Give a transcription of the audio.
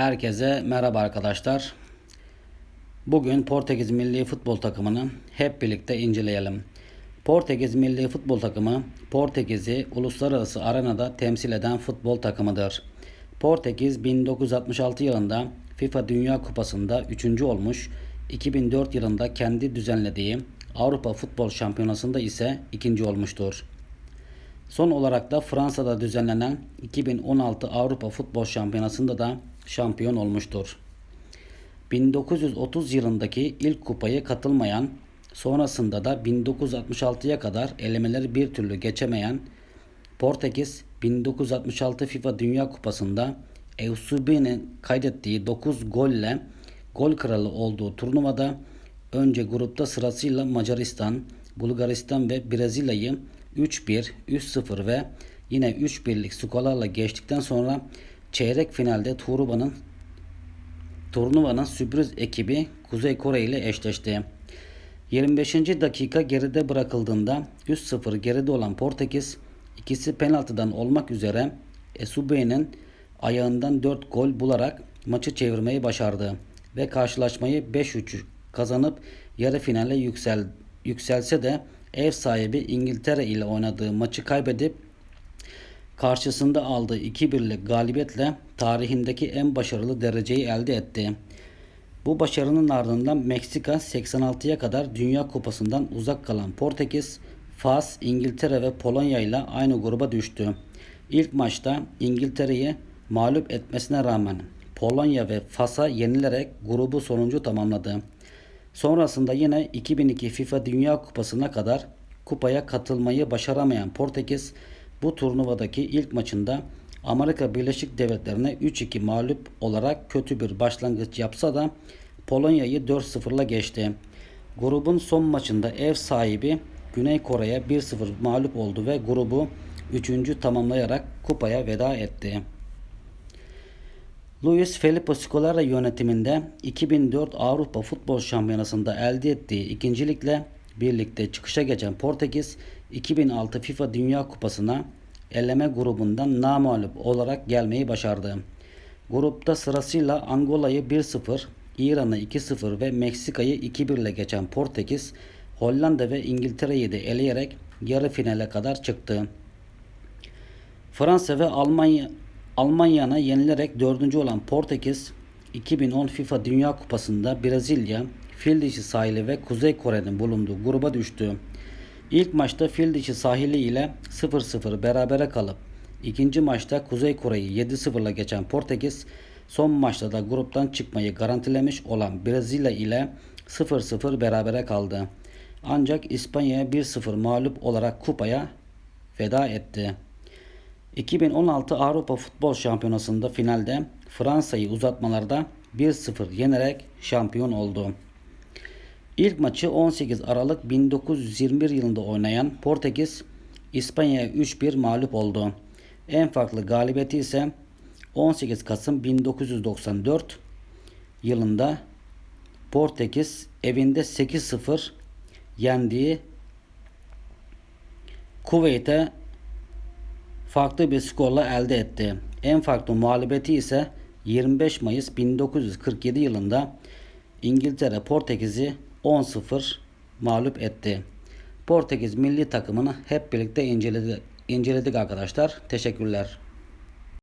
Herkese merhaba arkadaşlar. Bugün Portekiz milli futbol takımını hep birlikte inceleyelim. Portekiz milli futbol takımı Portekiz'i uluslararası arenada temsil eden futbol takımıdır. Portekiz 1966 yılında FIFA Dünya Kupası'nda 3. olmuş, 2004 yılında kendi düzenlediği Avrupa Futbol Şampiyonası'nda ise 2. olmuştur. Son olarak da Fransa'da düzenlenen 2016 Avrupa Futbol Şampiyonası'nda da şampiyon olmuştur. 1930 yılındaki ilk kupayı katılmayan, sonrasında da 1966'ya kadar elemeleri bir türlü geçemeyen Portekiz 1966 FIFA Dünya Kupası'nda Eusebio'nun kaydettiği 9 golle gol kralı olduğu turnuvada önce grupta sırasıyla Macaristan, Bulgaristan ve Brezilya'yı 3-1, 3-0 ve yine 3-1'lik skorlarla geçtikten sonra çeyrek finalde turnuvanın turnuvanın sürpriz ekibi Kuzey Kore ile eşleşti. 25. dakika geride bırakıldığında 3-0 geride olan Portekiz ikisi penaltıdan olmak üzere Esube'nin ayağından 4 gol bularak maçı çevirmeyi başardı ve karşılaşmayı 5-3 kazanıp yarı finale yüksel, yükselse de ev sahibi İngiltere ile oynadığı maçı kaybedip karşısında aldığı 2-1'lik galibiyetle tarihindeki en başarılı dereceyi elde etti. Bu başarının ardından Meksika 86'ya kadar Dünya Kupası'ndan uzak kalan Portekiz, Fas, İngiltere ve Polonya ile aynı gruba düştü. İlk maçta İngiltere'yi mağlup etmesine rağmen Polonya ve Fas'a yenilerek grubu sonuncu tamamladı. Sonrasında yine 2002 FIFA Dünya Kupası'na kadar kupaya katılmayı başaramayan Portekiz bu turnuvadaki ilk maçında Amerika Birleşik Devletleri'ne 3-2 mağlup olarak kötü bir başlangıç yapsa da Polonya'yı 4-0'la geçti. Grubun son maçında ev sahibi Güney Kore'ye 1-0 mağlup oldu ve grubu 3. tamamlayarak kupaya veda etti. Luis Felipe Scolari yönetiminde 2004 Avrupa Futbol Şampiyonası'nda elde ettiği ikincilikle birlikte çıkışa geçen Portekiz 2006 FIFA Dünya Kupası'na eleme grubundan namağlup olarak gelmeyi başardı. Grupta sırasıyla Angola'yı 1-0, İran'ı 2-0 ve Meksika'yı 2-1 ile geçen Portekiz, Hollanda ve İngiltere'yi de eleyerek yarı finale kadar çıktı. Fransa ve Almanya Almanya'na yenilerek dördüncü olan Portekiz 2010 FIFA Dünya Kupası'nda Brezilya, Fildişi sahili ve Kuzey Kore'nin bulunduğu gruba düştü. İlk maçta Fildişi sahili ile 0-0 berabere kalıp ikinci maçta Kuzey Kore'yi 7-0 ile geçen Portekiz son maçta da gruptan çıkmayı garantilemiş olan Brezilya ile 0-0 berabere kaldı. Ancak İspanya'ya 1-0 mağlup olarak kupaya veda etti. 2016 Avrupa Futbol Şampiyonası'nda finalde Fransa'yı uzatmalarda 1-0 yenerek şampiyon oldu. İlk maçı 18 Aralık 1921 yılında oynayan Portekiz İspanya'ya 3-1 mağlup oldu. En farklı galibiyeti ise 18 Kasım 1994 yılında Portekiz evinde 8-0 yendiği Kuveyt'e farklı bir skorla elde etti. En farklı muhalefeti ise 25 Mayıs 1947 yılında İngiltere Portekiz'i 10-0 mağlup etti. Portekiz milli takımını hep birlikte inceledik, inceledik arkadaşlar. Teşekkürler.